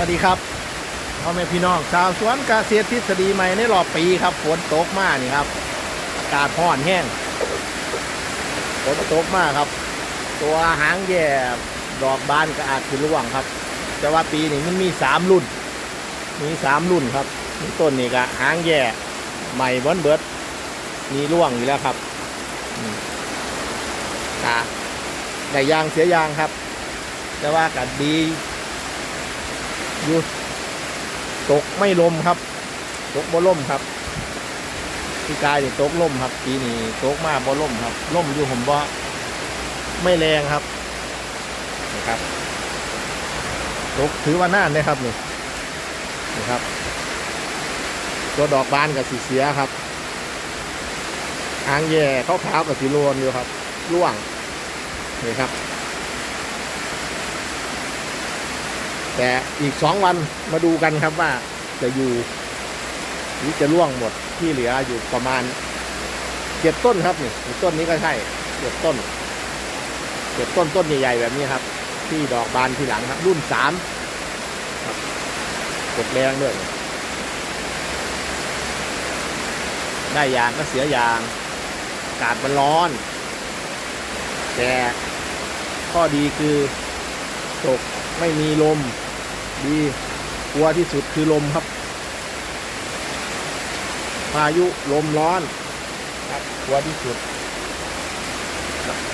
วัสดีครับพ่อแม่พี่น้องชาวสวนกาเกษตรทฤษฎีใหม่ในรอบปีครับฝนตกมากนี่ครับอากาศร้อนแห้งฝนตกมากครับ ตัวหางแย่ดอกบานก็อาจจะร่วงครับ แต่ว่าปีนี้มันมีสามรุ่น มีสามรุ่นครับนี่ต้นนี่ก็หางแย่ใหม่เบิดเบิดมีร่วงอยู่แล้วครับอืมกะได้ยางเสียยางครับ แต่ว่ากัดี อยู่ตกไม่ลมครับ ตกบ่ล่มครับพี่กายเนี่ตกล่มครับปีนี้ตกมาบ่ล่มครับล่มอยู่ผมบ่ไม่แรงครับนะครับตกถือว่าน่านเลยครับนี่นี่ครับ ตัวดอกบานกับสีเสียครับหางแย่ขาวๆกับสีโลนอยู่ครับร่วงนี่ครับ แต่อีกสองวันมาดูกันครับว่าจะอยู่หรือจะร่วงหมดที่เหลืออยู่ประมาณเจ็ดต้นครับนี่ต้นนี้ก็ใช่เจ็ดต้นเจ็ดต้นต้นใหญ่ๆแบบนี้ครับ ที่ดอกบานทีหลังครับ รุ่นสามกดแรงด้วยได้ยางก็เสียยางอากาศมันร้อน แต่ข้อดีคือตกไม่มีลม ดีกลัวที่สุดคือลมครับ พายุลมร้อนครับกลัวที่สุด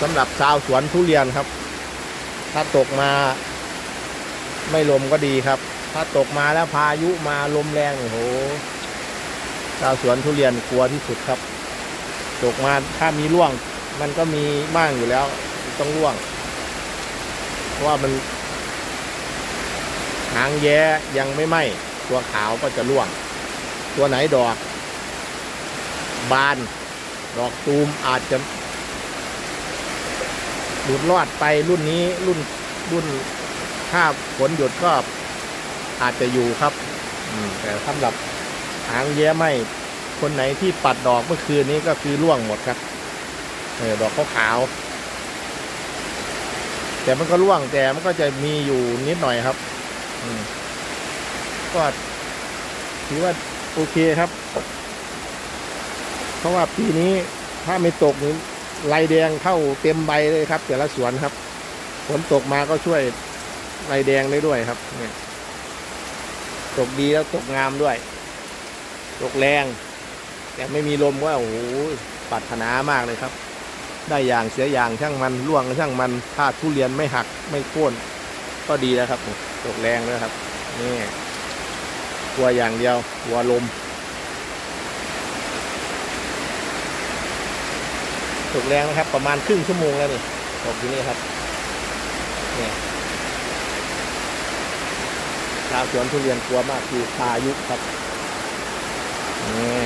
สำหรับชาวสวนทุเรียนครับ ถ้าตกมาไม่ลมก็ดีครับ ถ้าตกมาแล้วพายุมาลมแรงโอ้โหชาวสวนทุเรียนกลัวที่สุดครับ ตกมาถ้ามีร่วง มันก็มีมากอยู่แล้ว ต้องร่วง เพราะว่ามัน หางแย้ยังไม่ไหม้ตัวขาวก็จะร่วง ตัวไหนดอก บาน ดอกตูมอาจจะหลุดรอดไปรุ่นนี้รุ่นรุ่นถ้าฝนหยุดก็อาจจะอยู่ครับแต่สำหรับหางแย้ไหม้คนไหนที่ปัดดอกเมื่อคืนนี้ก็คือร่วงหมดครับเออดอกขาวแต่มันก็ร่วงแต่มันก็จะมีอยู่นิดหน่อยครับ ก็ถือว่าโอเคครับ เพราะว่าปีนี้ถ้าไม่ตกนี่ลายแดงเข้าเต็มใบเลยครับ แต่ละสวนครับฝนตกมาก็ช่วยลายแดงได้ด้วยครับเนี่ยตกดีแล้วตกงามด้วย ตกแรง แต่ไม่มีลมก็โอ้โหปราถนามากเลยครับ ได้อย่างเสียอย่างช่างมันร่วงช่างมันถ้าทุเรียนไม่หักไม่โค่นก็ดีแล้วครับ ตกแรงด้วยครับ นี่กลัวอย่างเดียวกลัวลม ตกแรงนะครับ ประมาณครึ่งชั่วโมงแล้วนี่ตกที่นี่ครับนี่ชาวสวนทุเรียนกลัวมากคือพายุครับนี่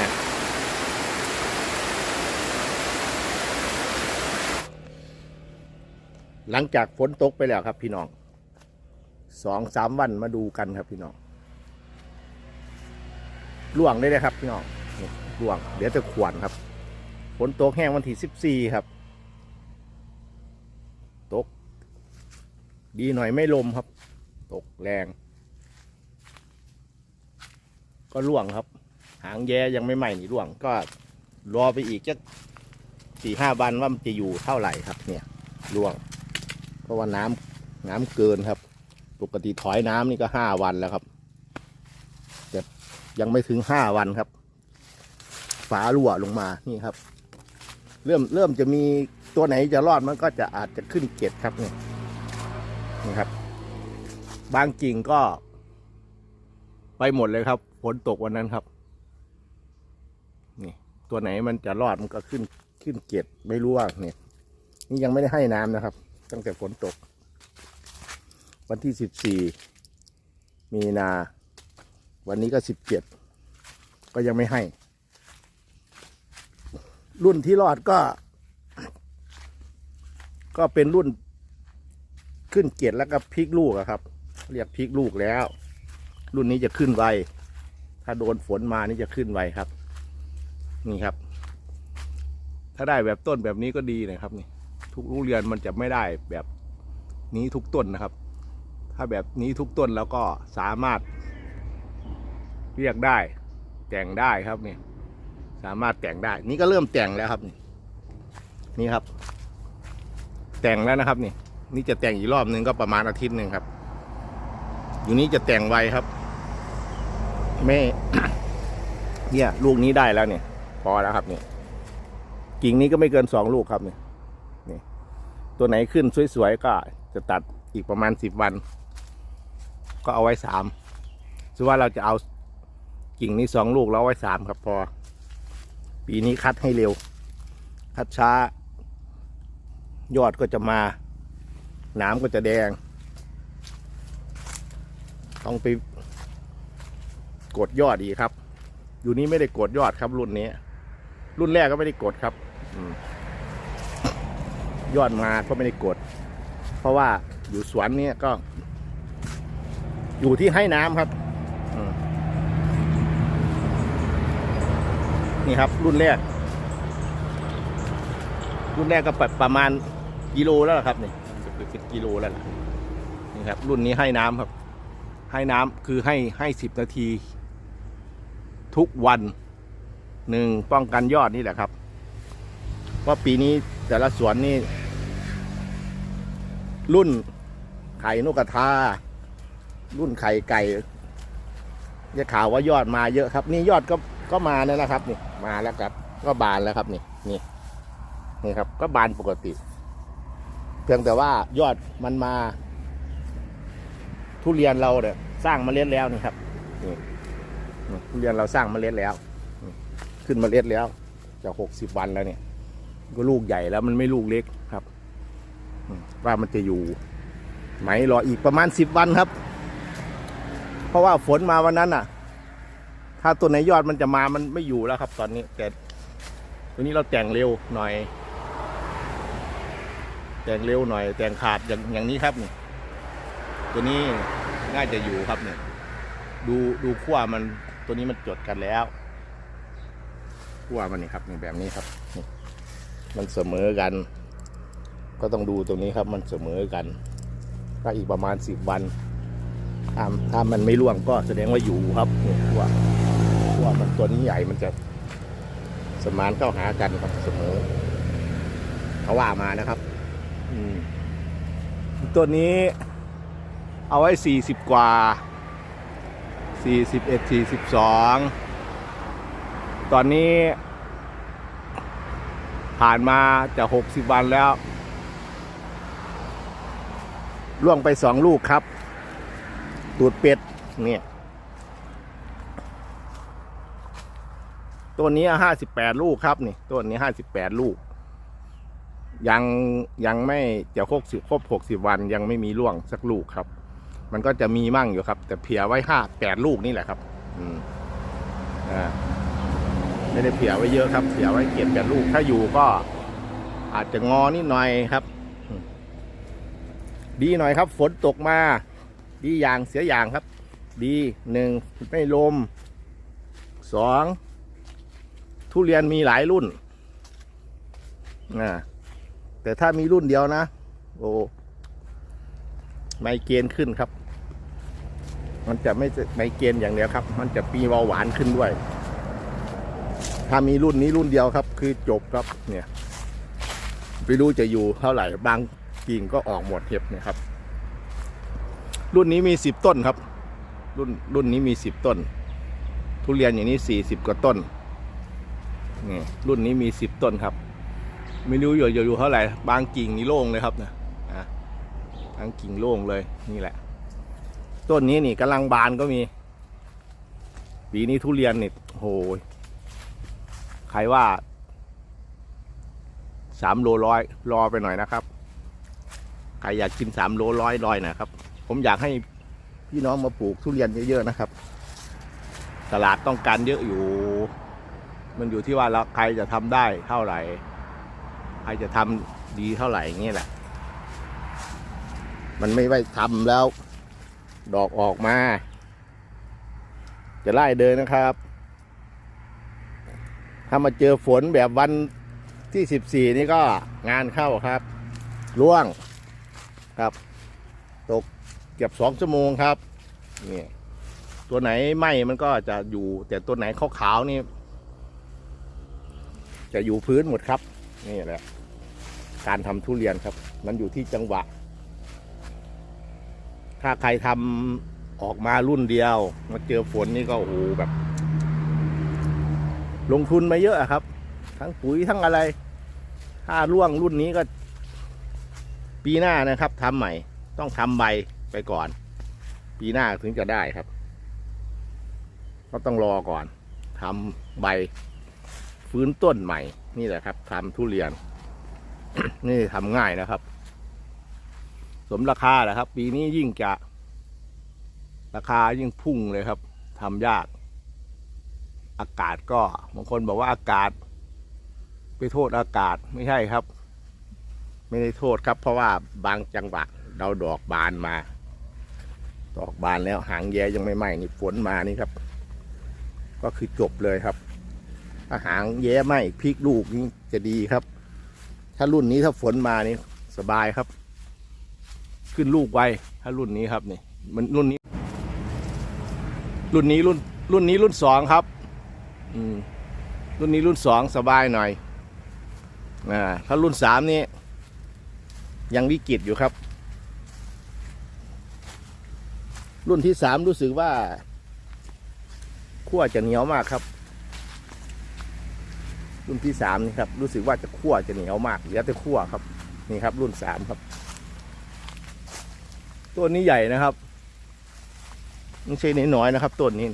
หลังจากฝนตกไปแล้วครับพี่น้อง สองสามวันมาดูกันครับพี่น้องล่วงได้เลยครับพี่น้องนี่ล่วง เดี๋ยวจะขวนครับฝนตกแห้งวันที่สิบสี่ครับ ตก ดีหน่อยไม่ลมครับ ตกแรง ก็ล่วงครับ หางแย้ยังไม่ใหม่นี่ล่วง ก็รอไปอีกจักสี่ห้าวันว่ามันจะอยู่เท่าไหร่ครับ เนี่ยล่วง เพราะว่าน้ำน้ำเกินครับ ปกติถอยน้ำนี่ก็ห้าวันแล้วครับ แต่ยังไม่ถึงห้าวันครับ ฝารั่วลงมานี่ครับ เริ่มเริ่มจะมีตัวไหนจะรอดมันก็จะอาจจะขึ้นเกล็ดครับนี่นี่ครับ บางกิ่งก็ ไปหมดเลยครับฝนตกวันนั้นครับ นี่ ตัวไหนมันจะรอดมันก็ขึ้นขึ้นเกล็ดไม่รู้ว่าเนี่ย นี่ยังไม่ได้ให้น้ำนะครับ ตั้งแต่ฝนตก วันที่สิบสี่มีนา วันนี้ก็สิบเจ็ดก็ยังไม่ให้ รุ่นที่รอดก็ ก็เป็นรุ่นขึ้นเกล็ดแล้วก็พลิกลูกครับ เรียกพลิกลูกแล้ว รุ่นนี้จะขึ้นไว ถ้าโดนฝนมานี่จะขึ้นไวครับ นี่ครับ ถ้าได้แบบต้นแบบนี้ก็ดีนะครับนี่ทุกลูกเรียนมันจะไม่ได้แบบนี้ทุกต้นนะครับ ถ้าแบบนี้ทุกต้นแล้วก็สามารถเรียกได้ แต่งได้ครับนี่สามารถแต่งได้ นี่ก็เริ่มแต่งแล้วครับนี่นี่ครับ แต่งแล้วนะครับนี่ นี่จะแต่งอีกรอบนึงก็ประมาณอาทิตย์หนึ่งครับ อยู่นี้จะแต่งไวครับไม่เนี่ยลูกนี้ได้แล้วเนี่ย พอแล้วครับเนี่ยกิ่งนี้ก็ไม่เกินสองลูกครับเนี่ยนี่ตัวไหนขึ้นสวยๆก็จะตัดอีกประมาณสิบวัน ก็เอาไว้สามถือว่าเราจะเอากิ่งนี้สองลูกแล้วไว้สามครับพอ ปีนี้คัดให้เร็ว คัดช้า ยอดก็จะมาหน้ำก็จะแดง ต้องไปกดยอดอีกครับ อยู่นี้ไม่ได้กดยอดครับรุ่นนี้ รุ่นแรกก็ไม่ได้กดครับอยอดมาก็ไม่ได้กด เพราะว่าอยู่สวนนี่ยก็ อยู่ที่ให้น้ำครับอืมนี่ครับ รุ่นแรก รุ่นแรกก็ประประมาณกิโลแล้วล่ะครับนี่เป็นกิโลแล้วล่ะนี่ครับ รุ่นนี้ให้น้ำครับ ให้น้ำคือให้ให้สิบนาที ทุกวันหนึ่งป้องกันยอดนี่แหละครับเพราะปีนี้แต่ละสวนนี่ รุ่นไข่นกกระทา รุ่นไข่ไก่จะข่าวว่ายอดมาเยอะครับ นี่ยอดก็ก็มาแล้วนะครับ นี่มาแล้วครับ ก็บานแล้วครับ นี่นี่นี่ครับ ก็บานปกติ เพียงแต่ว่ายอดมันมา ทุเรียนเราเนี่ยสร้างเมล็ดแล้วนี่ครับนี่ทุเรียนเราสร้างเมล็ดแล้วขึ้นเมล็ดแล้วจะหกสิบวันแล้วเนี่ยก็ลูกใหญ่แล้วมันไม่ลูกเล็กครับว่ามันจะอยู่ไหมรออีกประมาณสิบวันครับ เพราะว่าฝนมาวันนั้นอะ ถ้าตัวไหนยอดมันจะมามันไม่อยู่แล้วครับ ตอนนี้ แต่ตัวนี้เราแต่งเร็วหน่อย แต่งเร็วหน่อย แต่งขาดอย่างอย่างนี้ครับนี่ตัวนี้น่าจะอยู่ครับเนี่ย ดูดูขั้วมันตัวนี้มันจดกันแล้วขั้วมันนี่ครับนี่แบบนี้ครับนี่มันเสมอกัน ก็ต้องดูตรงนี้ครับ มันเสมอกัน ก็อีกประมาณสิบวัน ถ้าถ้ามันไม่ร่วงก็แสดงว่าอยู่ครับนี่ขั้วขั้วมันตัวนี้ใหญ่มันจะสมานเข้าหากันครับเสมอเขาว่ามานะครับตัวนี้ เอาไว้สี่สิบกว่าสี่สิบเอ็ดสี่สิบสองตอนนี้ ผ่านมาจะหกสิบวันแล้ว ล่วงไปสองลูกครับ ตูดเป็ดเนี่ยต้นนี้ห้าสิบแปดลูกครับนี่ต้นนี้ห้าสิบแปดลูก ยังยังไม่จะครบสิบครบหกสิบวันยังไม่มีร่วงสักลูกครับ มันก็จะมีมั่งอยู่ครับ แต่เผื่อไว้ห้าแปดลูกนี่แหละครับ อืมอ่าไม่ได้เผื่อไว้เยอะครับเผื่อไว้เก็บแปดลูกถ้าอยู่ก็อาจจะงอนิดหน่อยครับ ดีหน่อยครับ ฝนตกมา ดีอย่างเสียอย่างครับ ดีหนึ่งไม่ลมสองทุเรียนมีหลายรุ่นอ่าแต่ถ้ามีรุ่นเดียวนะ โอ้ไมเกรนขึ้นครับ มันจะไม่ใช่ไมเกรนอย่างเดียวครับ มันจะปีเบาหวานขึ้นด้วย ถ้ามีรุ่นนี้รุ่นเดียวครับ คือจบครับเนี่ย ไม่รู้จะอยู่เท่าไหร่บางกิ่งก็ออกหมดเห็บเนี่ยครับ รุ่นนี้มีสิบต้นครับ รุ่นรุ่นนี้มีสิบต้น ทุเรียนอย่างนี้สี่สิบกว่าต้นนี่รุ่นนี้มีสิบต้นครับ ไม่รู้อยู่อยู่เท่าไหร่บางกิ่งนี่โล่งเลยครับนะอะบางกิ่งโล่งเลยนี่แหละ ต้นนี้นี่กำลังบานก็มี ปีนี้ทุเรียนนี่โหยใครว่าสามโลร้อยรอไปหน่อยนะครับ ใครอยากกินสามโลร้อยรอยนะครับ ผมอยากให้พี่น้องมาปลูกทุเรียนเยอะๆนะครับ ตลาดต้องการเยอะอยู่ มันอยู่ที่ว่าเราใครจะทำได้เท่าไหร่ ใครจะทำดีเท่าไหร่อย่างนี้แหละ มันไม่ไว้ทำแล้ว ดอกออกมา จะไล่เดินนะครับ ถ้ามาเจอฝนแบบวันที่สิบสี่นี่ก็งานเข้าครับ ร่วงครับ เกือบสองชั่วโมงครับนี่ตัวไหนไหมมันก็จะอยู่ แต่ตัวไหนขาวๆนี่ จะอยู่พื้นหมดครับ นี่แหละ การทำทุเรียนครับ มันอยู่ที่จังหวะ ถ้าใครทำออกมารุ่นเดียว มาเจอฝนนี่ก็โอ้โหแบบ ลงทุนมาเยอะอะครับ ทั้งปุ๋ยทั้งอะไร ถ้าร่วงรุ่นนี้ก็ ปีหน้านะครับทำใหม่ ต้องทำใบ ไปก่อน ปีหน้าถึงจะได้ครับ ก็ต้องรอก่อนทำใบฟื้นต้นใหม่ นี่แหละครับทำทุเรียน นี่ทำง่ายนะครับ สมราคาแหละครับ ปีนี้ยิ่งจะ ราคายิ่งพุ่งเลยครับทำยาก อากาศก็บางคนบอกว่าอากาศ ไปโทษอากาศไม่ใช่ครับ ไม่ได้โทษครับ เพราะว่าบางจังหวะเราดอกบานมา ดอกบานแล้วหางแย้ยังไม่ไหม้นี่ฝนมานี่ครับ ก็คือจบเลยครับถ้าหางแย้ไหม้พลิกลูกนี่จะดีครับ ถ้ารุ่นนี้ถ้าฝนมานี่สบายครับ ขึ้นลูกไวถ้ารุ่นนี้ครับนี่มันรุ่นนี้ รุ่นนี้รุ่นรุ่นนี้รุ่นสองครับ อืมรุ่นนี้รุ่นสองสบายหน่อยอ่าถ้ารุ่นสามนี่ยังวิกฤตอยู่ครับ รุ่นที่สามรู้สึกว่าขั้วจะเหนียวมากครับ รุ่นที่สามนี่ครับ รู้สึกว่าจะขั้วจะเหนียวมากเหลือแต่ขั้วครับ นี่ครับ รุ่นสามครับ ต้นนี้ใหญ่นะครับไม่ใช่น้อยๆนะครับต้นนี้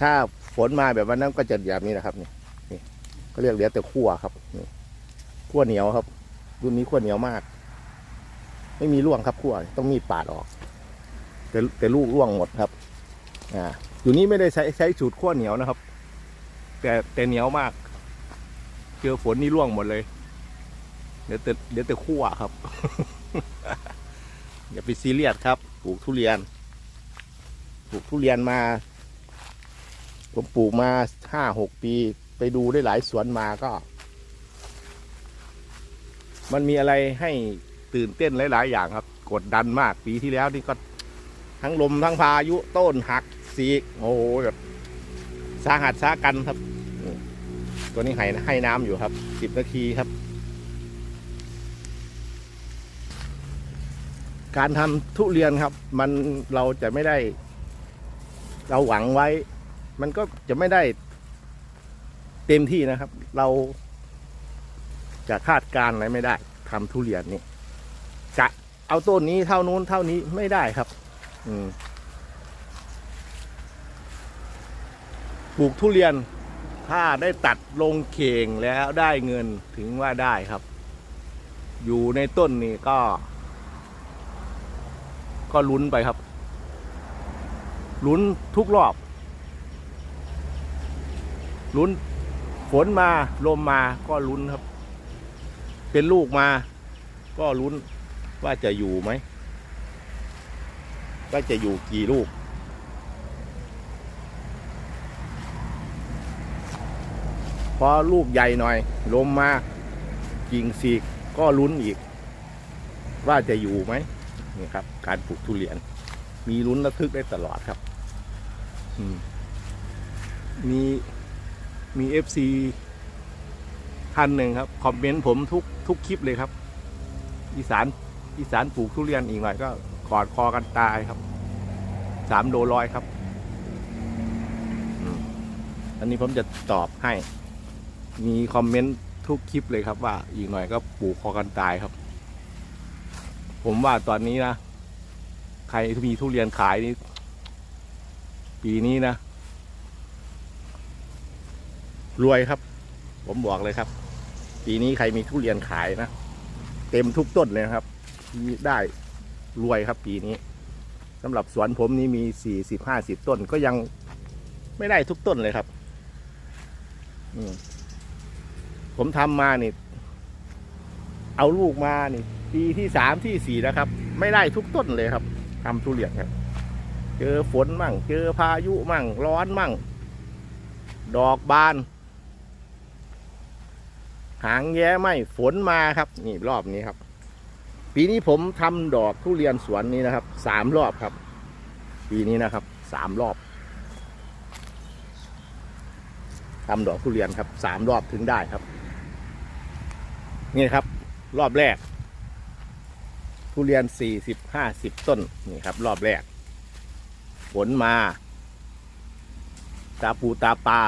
ถ้าฝนมาแบบวันนั้นก็จะแบบนี้นะครับนี่นี่ก็เรียกเหลือแต่ขั้วครับนี่ขั้วเหนียวครับ รุ่นนี้ขั้วเหนียวมาก ไม่มีร่วงครับขั้วต้องมีดปาดออก แต่แต่ลูกร่วงหมดครับ อ่า อยู่นี้ไม่ได้ใช้ใช้สูตรขั้วเหนียวนะครับ แต่แต่เหนียวมาก เจอฝนนี่ร่วงหมดเลย เดี๋ยวแต่เดี๋ยวแต่ขั้วครับ อย่าไปซีเรียสครับ ปลูกทุเรียน ปลูกทุเรียนมา ผมปลูกมาห้าหกปี ไปดูได้หลายสวนมาก็ มันมีอะไรให้ตื่นเต้นหลาย ๆ อย่างครับ กดดันมากปีที่แล้วนี่ก็ ทั้งลมทั้งพายุต้นหักสีกโอ้โหแบบสาหัสสากันครับ ตัวนี้ให้ให้น้ำอยู่ครับสิบนาทีครับ การทำทุเรียนครับ มันเราจะไม่ได้ เราหวังไว้ มันก็จะไม่ได้เต็มที่นะครับ เราจะคาดการณ์อะไรไม่ได้ทำทุเรียนนี่จะเอาต้นนี้เท่านู้นเท่านี้ไม่ได้ครับ ปลูกทุเรียน ถ้าได้ตัดลงเข่งแล้วได้เงินถึงว่าได้ครับ อยู่ในต้นนี่ก็ ก็ลุ้นไปครับ ลุ้นทุกรอบ ลุ้นฝนมาลมมาก็ลุ้นครับ เป็นลูกมา ก็ลุ้นว่าจะอยู่ไหม ว่าจะอยู่กี่ลูก พอลูกใหญ่หน่อยลมมากิ่งสีกก็ลุ้นอีก ว่าจะอยู่ไหมนี่ครับ การปลูกทุเรียน มีลุ้นระทึกได้ตลอดครับมีมีเอฟซีท่านหนึ่งครับ คอมเมนต์ผมทุกทุกคลิปเลยครับ อีสานอีสานปลูกทุเรียนอีกหน่อยก็ กอดคอกันตายครับสามโลร้อยครับอันนี้ผมจะตอบให้ มีคอมเมนต์ทุกคลิปเลยครับ ว่าอีกหน่อยก็ปลูกคอกันตายครับ ผมว่าตอนนี้นะ ใครมีทุเรียนขายนี่ปีนี้นะ รวยครับ ผมบอกเลยครับ ปีนี้ใครมีทุเรียนขายนะ เต็มทุกต้นเลยครับ มีได้ รวยครับปีนี้สำหรับสวนผมนี่มีสี่สิบห้าสิบต้นก็ยังไม่ได้ทุกต้นเลยครับอืผมทำมานี่ เอาลูกมานี่ ปีที่สามที่สี่แล้วครับ ไม่ได้ทุกต้นเลยครับทำทุเรียนครับ เจอฝนมั่ง เจอพายุมั่ง ร้อนมั่ง ดอกบาน หางแย้ไหมฝนมาครับ นี่รอบนี้ครับ ปีนี้ผมทำดอกทุเรียนสวนนี้นะครับสามรอบครับ ปีนี้นะครับสามรอบทำดอกทุเรียนครับสามรอบถึงได้ครับ นี่ครับ รอบแรก ทุเรียนสี่สิบห้าสิบต้นนี่ครับ รอบแรกฝนมา ตาปูตาปลา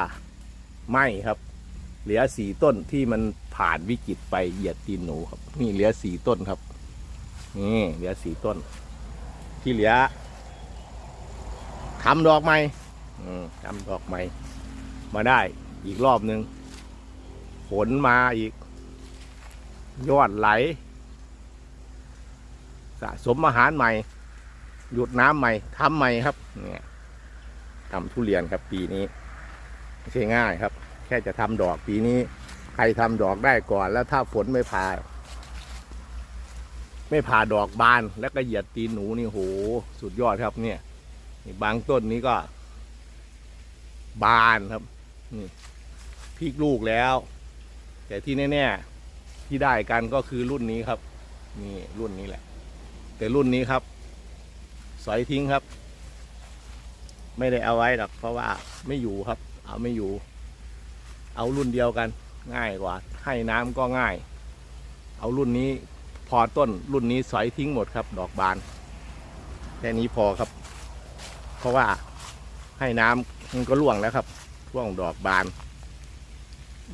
ไม่ครับ เหลือสี่ต้นที่มันผ่านวิกฤตไปเหยียดตีนหนูครับ นี่เหลือสี่ต้นครับ นี่เหลือสี่ต้น ที่เหลือทำดอกใหม่ทำดอกใหม่ มาได้อีกรอบหนึ่งฝนมาอีก ยอดไหล สะสมอาหารใหม่ หยุดน้ำใหม่ทำใหม่ครับ เนี่ยทำทุเรียนครับปีนี้ไม่ใช่ง่ายครับ แค่จะทำดอกปีนี้ ใครทำดอกได้ก่อนแล้วถ้าฝนไม่พา ไม่ผ่าดอกบานแล้วก็เหยียดตีนหนูนี่โหสุดยอดครับ เนี่ยนี่บางต้นนี้ก็ บานครับนี่พลิกลูกแล้ว แต่ที่แน่ๆที่ได้กันก็คือรุ่นนี้ครับ นี่รุ่นนี้แหละ แต่รุ่นนี้ครับ สอยทิ้งครับ ไม่ได้เอาไว้หรอกเพราะว่าไม่อยู่ครับ เอาไม่อยู่ เอารุ่นเดียวกัน ง่ายกว่า ให้น้ำก็ง่าย เอารุ่นนี้ พอต้นรุ่นนี้สอยทิ้งหมดครับ ดอกบาน แค่นี้พอครับ เพราะว่าให้น้ำมันก็ร่วงแล้วครับร่วงดอกบาน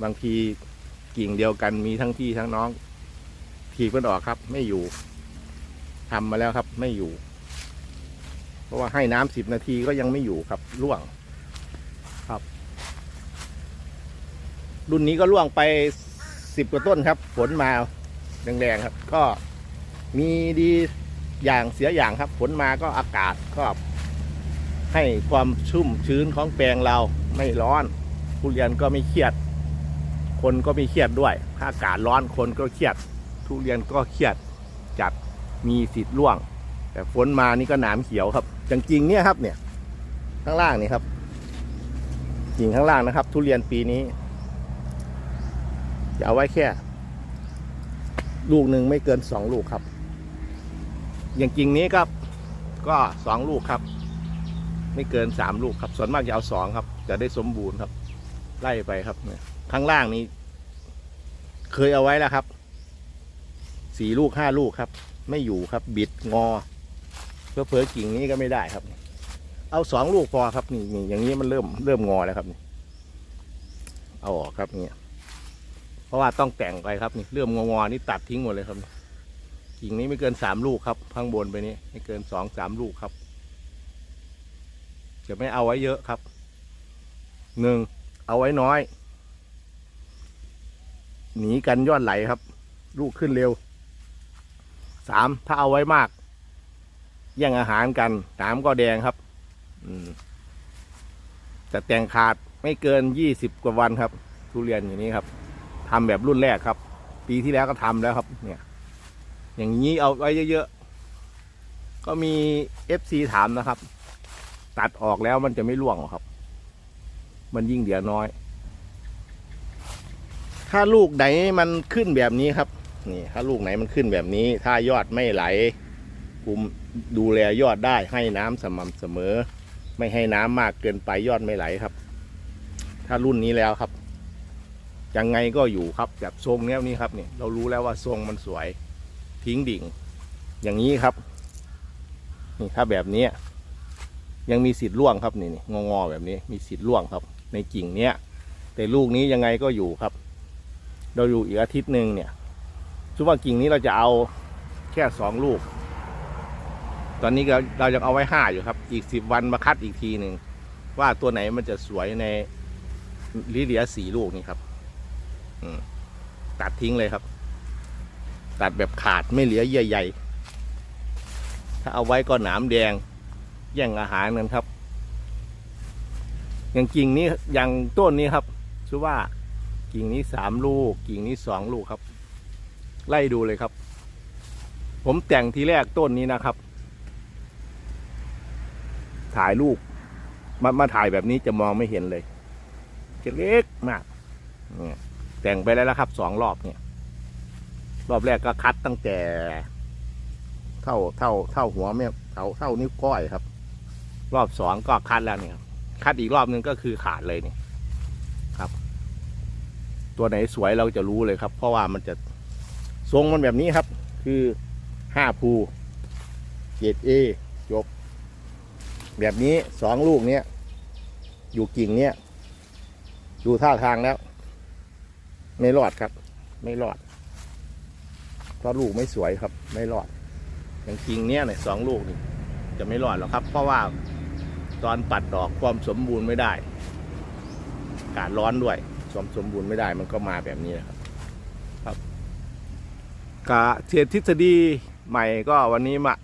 บางทีกิ่งเดียวกันมีทั้งพี่ทั้งน้องถีบมันออกครับ ไม่อยู่ทำมาแล้วครับ ไม่อยู่ เพราะว่าให้น้ำสิบนาทีก็ยังไม่อยู่ครับร่วงครับ รุ่นนี้ก็ร่วงไปสิบกว่าต้นครับฝนมา แรงๆครับ ก็มีดีอย่างเสียอย่างครับฝนมาก็อากาศก็ให้ความชุ่มชื้นของแปลงเราไม่ร้อนผู้เรียนก็ไม่เครียด คนก็ไม่เครียดด้วย ถ้าอากาศร้อนคนก็เครียด ทุเรียนก็เครียดจัดมีสิทธิ์ร่วง แต่ฝนมานี่ก็หนามเขียวครับจริงๆเนี่ยครับเนี่ยข้างล่างนี่ครับกิ่งข้างล่างนะครับ ทุเรียนปีนี้จะเอาไว้แค่ ลูกหนึ่งไม่เกินสองลูกครับ อย่างกิ่งนี้ครับ ก็สองลูกครับ ไม่เกินสามลูกครับ ส่วนมากจะเอาสองครับ จะได้สมบูรณ์ครับ ไล่ไปครับเนี่ยข้างล่างนี้ เคยเอาไว้แล้วครับสี่ลูกห้าลูกครับ ไม่อยู่ครับ บิดงอ เพื่อเผลอกิ่งนี้ก็ไม่ได้ครับ เอาสองลูกพอครับนี่นี่อย่างนี้มันเริ่มเริ่มงอแล้วครับนี่เอาออกครับเนี่ย เพราะว่าต้องแต่งไปครับนี่เริ่มงอๆนี่ตัดทิ้งหมดเลยครับกิ่งนี้ไม่เกินสามลูกครับข้างบนไปนี้ไม่เกินสองสามลูกครับ จะไม่เอาไว้เยอะครับหนึ่งเอาไว้น้อย หนีกันยอดไหลครับ ลูกขึ้นเร็วสามถ้าเอาไว้มากแย่งอาหารกันน้ำก็แดงครับจะแต่งขาดไม่เกินยี่สิบกว่าวันครับ ทุเรียนอย่างนี้ครับ ทำแบบรุ่นแรกครับ ปีที่แล้วก็ทำแล้วครับ เนี่ย อย่างนี้เอาไว้เยอะๆก็มีเอฟซีถามนะครับ ตัดออกแล้วมันจะไม่ร่วงหรอครับ มันยิ่งเดียวน้อย ถ้าลูกไหนมันขึ้นแบบนี้ครับนี่ถ้าลูกไหนมันขึ้นแบบนี้ ถ้ายอดไม่ไหลคุมดูแลยอดได้ให้น้ำสม่ำเสมอ ไม่ให้น้ำมากเกินไปยอดไม่ไหลครับ ถ้ารุ่นนี้แล้วครับ ยังไงก็อยู่ครับแบบทรงแนวนี้ครับเนี่ยเรารู้แล้วว่าทรงมันสวยทิ้งดิ่ง อย่างนี้ครับนี่ถ้าแบบนี้ยังมีสิทธิ์ร่วงครับนี่นี่งองอๆแบบนี้มีสิทธิ์ร่วงครับ ในกิ่งเนี้ยแต่ลูกนี้ยังไงก็อยู่ครับ เราอยู่อีกอาทิตย์หนึ่งเนี่ยชุดว่ากิ่งนี้เราจะเอาแค่สองลูก ตอนนี้เราเราจะเอาไว้ห้าอยู่ครับ อีกสิบวันมาคัดอีกทีหนึ่งว่าตัวไหนมันจะสวยในลิเลียสี่ลูกนี่ครับ ตัดทิ้งเลยครับ ตัดแบบขาดไม่เหลือเยื่อใยถ้าเอาไว้ก็หนามแดง แย่งอาหารกันครับ อย่างกิ่งนี้อย่างต้นนี้ครับชื่อว่ากิ่งนี้สามลูก กิ่งนี้สองลูกครับ ไล่ดูเลยครับ ผมแต่งทีแรกต้นนี้นะครับ ถ่ายรูปมามาถ่ายแบบนี้จะมองไม่เห็นเลยจะเล็กมากเนี่ย แต่งไปแล้วนะครับสองรอบเนี่ย รอบแรกก็คัดตั้งแต่ เท่าเท่าเท่าหัวแม่เท่าเท่านิ้วก้อยครับ รอบสองก็คัดแล้วเนี่ยคัดอีกรอบนึงก็คือขาดเลยเนี่ยครับ ตัวไหนสวยเราจะรู้เลยครับ เพราะว่ามันจะทรงมันแบบนี้ครับ คือห้าภูเกรดเอยกแบบนี้สองลูกเนี้ยอยู่กิ่งเนี้ยดูท่าทางแล้ว ไม่รอดครับ ไม่รอด เพราะลูกไม่สวยครับ ไม่รอด อย่างกิ่งเนี้ยเนี่ยสองลูกนี่จะไม่รอดหรอกครับ เพราะว่าตอนปัดดอกความสมบูรณ์ไม่ได้อากาศร้อนด้วยความสมบูรณ์ไม่ได้มันก็มาแบบนี้นะครับ ครับกะเทียทฤษฎีใหม่ก็วันนี้มา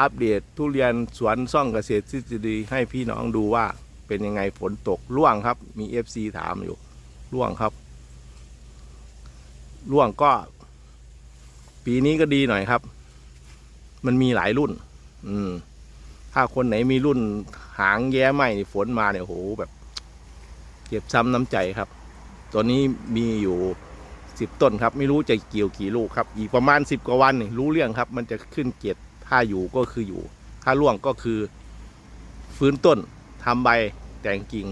อัปเดตทุเรียนสวนซ่องเกษตรทฤษฎีให้พี่น้องดูว่าเป็นยังไงฝนตกร่วงครับ มี FC ถามอยู่ร่วงครับ ร่วงก็ ปีนี้ก็ดีหน่อยครับ มันมีหลายรุ่น อืม ถ้าคนไหนมีรุ่นหางแย้ไหมนี่ฝนมาเนี่ยโหแบบเจ็บซ้ำน้ำใจครับ ตัวนี้มีอยู่สิบต้นครับ ไม่รู้จะเกี่ยวกี่ลูกครับ อีกประมาณสิบกว่าวันนี่รู้เรื่องครับ มันจะขึ้นเกตถ้าอยู่ก็คืออยู่ ถ้าร่วงก็คือ ฟื้นต้นทำใบแต่งกิ่ง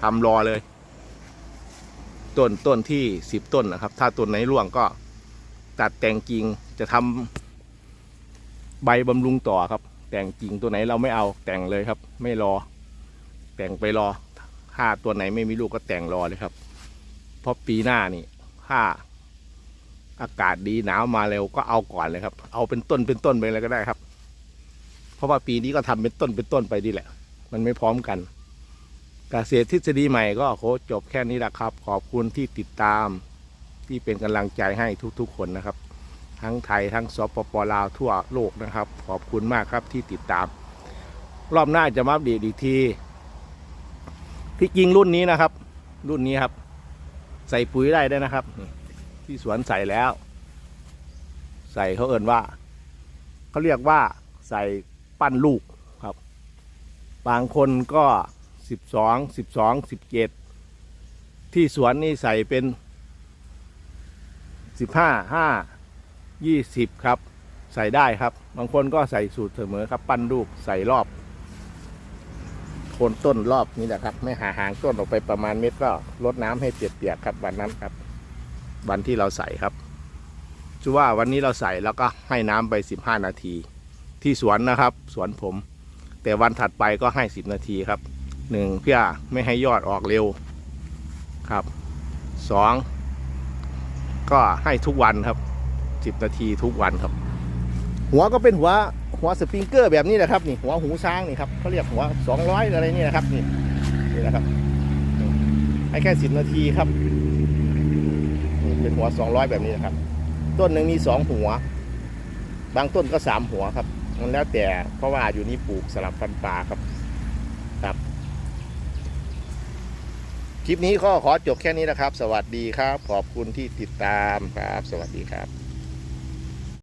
ทำรอเลย ต้นต้นที่สิบต้นนะครับ ถ้าต้นไหนร่วงก็ตัดแต่งกิ่งจะทำใบบำรุงต่อครับ แต่งกิ่งตัวไหนเราไม่เอาแต่งเลยครับ ไม่รอ แต่งไปรอ ถ้าตัวไหนไม่มีลูกก็แต่งรอเลยครับ เพราะปีหน้านี่ถ้าอากาศดีหนาวมาเร็วก็เอาก่อนเลยครับ เอาเป็นต้นเป็นต้นไปเลยก็ได้ครับ เพราะว่าปีนี้ก็ทำเป็นต้นเป็นต้นไปดีแหละ มันไม่พร้อมกัน กเกษตรทฤษฎีใหม่ก็โคจบแค่นี้แหละครับ ขอบคุณที่ติดตามที่เป็นกำลังใจให้ทุกๆคนนะครับ ทั้งไทยทั้งสปปลาวทั่วโลกนะครับ ขอบคุณมากครับที่ติดตาม รอบหน้าจะมาอัปเดตอีกที ที่จริงรุ่นนี้นะครับ รุ่นนี้ครับ ใส่ปุ๋ยได้ได้นะครับ ที่สวนใส่แล้ว ใส่เขาเอ่นว่าเขาเรียกว่าใส่ปั้นลูกครับ บางคนก็ สิบสองสิบสองสิบเจ็ดที่สวนนี่ใส่เป็นสิบห้าห้ายี่สิบครับ ใส่ได้ครับ บางคนก็ใส่สูตรเสมอครับ ปั้นลูกใส่รอบโคนต้นรอบนี้แหละครับ ไม่หาหางต้นออกไปประมาณเม็ดก็ลดน้ำให้เปียกๆครับวันนั้นครับ วันที่เราใส่ครับชือว่าวันนี้เราใส่แล้วก็ให้น้ำไป 15 นาที ที่สวนนะครับ สวนผม แต่วันถัดไปก็ให้ 10 นาทีครับ หนึ่งเพื่อไม่ให้ยอดออกเร็วครับสองก็ให้ทุกวันครับ10นาทีทุกวันครับ หัวก็เป็นหัวหัวสปริงเกอร์แบบนี้แหละครับนี่หัวหูช้างนี่ครับเขาเรียกหัวสองร้อยอะไรนี่นะครับนี่นี่นะครับให้แค่สิบนาทีครับนี่เป็นหัวสองร้อยแบบนี้นะครับ ต้นหนึ่งมีสองหัว บางต้นก็สามหัวครับมันแล้วแต่เพราะว่าอยู่นี่ปลูกสลับฟันปลาครับ คลิปนี้ก็ขอจบแค่นี้นะครับ สวัสดีครับ ขอบคุณที่ติดตามครับ สวัสดีครับ